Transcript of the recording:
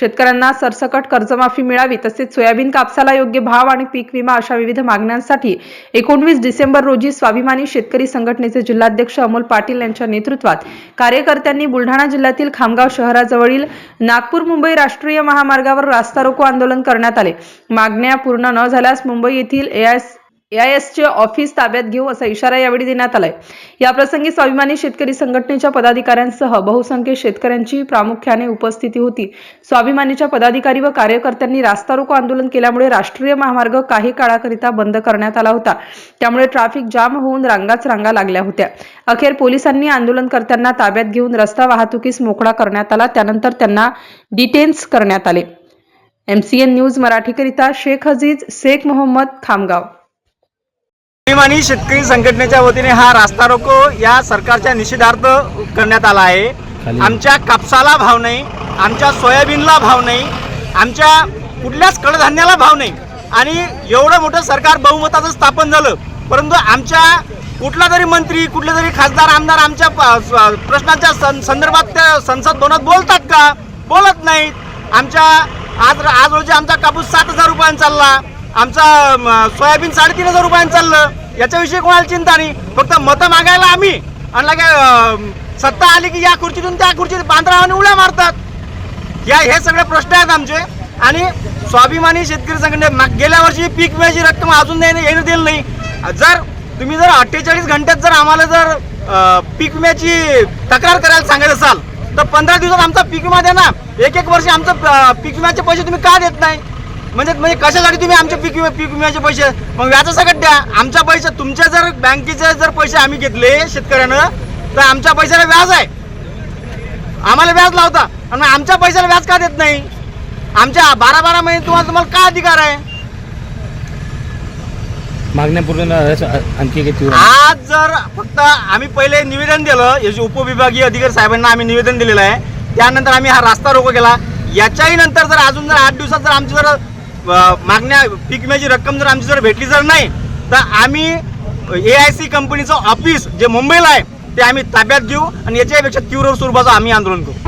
शेतकऱ्यांना सरसकट कर्जमाफी मिळावी तसेच सोयाबीन कापसाला योग्य भाव आणि पीक विमा अशा विविध मागण्यांसाठी एकोणवीस डिसेंबर रोजी स्वाभिमानी शेतकरी संघटनेचे जिल्हाध्यक्ष अमोल पाटील यांच्या नेतृत्वात कार्यकर्त्यांनी बुलढाणा जिल्ह्यातील खामगाव शहराजवळील नागपूर मुंबई राष्ट्रीय महामार्गावर रास्ता रोको आंदोलन करण्यात आले. मागण्या पूर्ण न झाल्यास मुंबई येथील एआयएस एआयएसचे ऑफिस ताब्यात घेऊ असा इशारा यावेळी देण्यात आलाय. याप्रसंगी स्वाभिमानी शेतकरी संघटनेच्या पदाधिकाऱ्यांसह बहुसंख्य शेतकऱ्यांची प्रामुख्याने उपस्थिती होती. स्वाभिमानीच्या पदाधिकारी व कार्यकर्त्यांनी रास्ता रोको आंदोलन केल्यामुळे राष्ट्रीय महामार्ग काही काळाकरिता बंद करण्यात आला होता. त्यामुळे ट्रॅफिक जाम होऊन रांगाच रांगा लागल्या होत्या. अखेर पोलिसांनी आंदोलनकर्त्यांना ताब्यात घेऊन रस्ता वाहतुकीस मोकळा करण्यात आला. त्यानंतर त्यांना डिटेन्स करण्यात आले. एमसीएन न्यूज मराठीकरिता शेख हजीज शेख मोहम्मद खामगाव. स्वाभिमानी शेतकरी संघटनेच्या वतीने हा रास्ता रोको या सरकारच्या निषेधार्थ करण्यात आला आहे. आमच्या कापसाला भाव नाही आमच्या सोयाबीनला भाव नाही आमच्या कुठल्याच कडधान्याला भाव नाही. आणि एवढं मोठं सरकार बहुमताचं स्थापन झालं परंतु आमच्या कुठला तरी मंत्री कुठले तरी खासदार आमदार आमच्या प्रश्नांच्या सं- संदर्भात त्या संसद भवनात बोलतात का? बोलत नाहीत. आमच्या आज आज रोजी आमचा कापूस सात हजार रुपयांना चालला आमचा सोयाबीन साडेतीन हजार रुपयांना चाललं. याच्याविषयी कोणाला चिंता नाही. फक्त मतं मागायला आम्ही. आणि लगे सत्ता आली की या खुर्चीतून त्या खुर्चीत बांधरावाने उड्या मारतात. या हे सगळे प्रश्न आहेत आमचे. आणि स्वाभिमानी शेतकरी संघटने माग- गेल्या वर्षी पीक विम्याची रक्कम अजून येणं येणं दिलं नाही. जर तुम्ही जर अठ्ठेचाळीस घंट्यात जर आम्हाला जर पीक विम्याची तक्रार करायला सांगत असाल तर पंधरा दिवसात आमचा पीक विमा द्या ना. एक एक वर्ष आमचं पीक विम्याचे पैसे तुम्ही का देत नाही? म्हणजे म्हणजे कशासाठी तुम्ही आमचे पीक विमा पीक विम्याचे पैसे मग व्याजासकट द्या. आमच्या पैसे तुमच्या जर बँकेचे जर पैसे आम्ही घेतले शेतकऱ्यानं तर आमच्या पैशाला व्याज आहे. आम्हाला व्याज लावता. आणि आमच्या पैशाला व्याज का देत नाही? आमच्या बारा बारा महिने तुम्हाला तुम्हाला का अधिकार आहे? मागण्या पूर्ण न झाल्यास आ- आणखी तीव्र आज जर फक्त आम्ही पहिले निवेदन दिलं याचे उपविभागीय अधिकारी साहेबांना आम्ही निवेदन दिलेलं आहे त्यानंतर आम्ही हा रास्ता रोको केला. याच्याही नंतर जर अजून जर आठ दिवसात जर आमची जर मागण्या पीक विम्याची रक्कम जर आमची जर भेटली जर नाही तर आम्ही ए आय सी कंपनीचं ऑफिस जे मुंबईला आहे ते आम्ही ताब्यात घेऊ आणि याच्यापेक्षा तीव्र स्वरूपाचं आम्ही आंदोलन करू.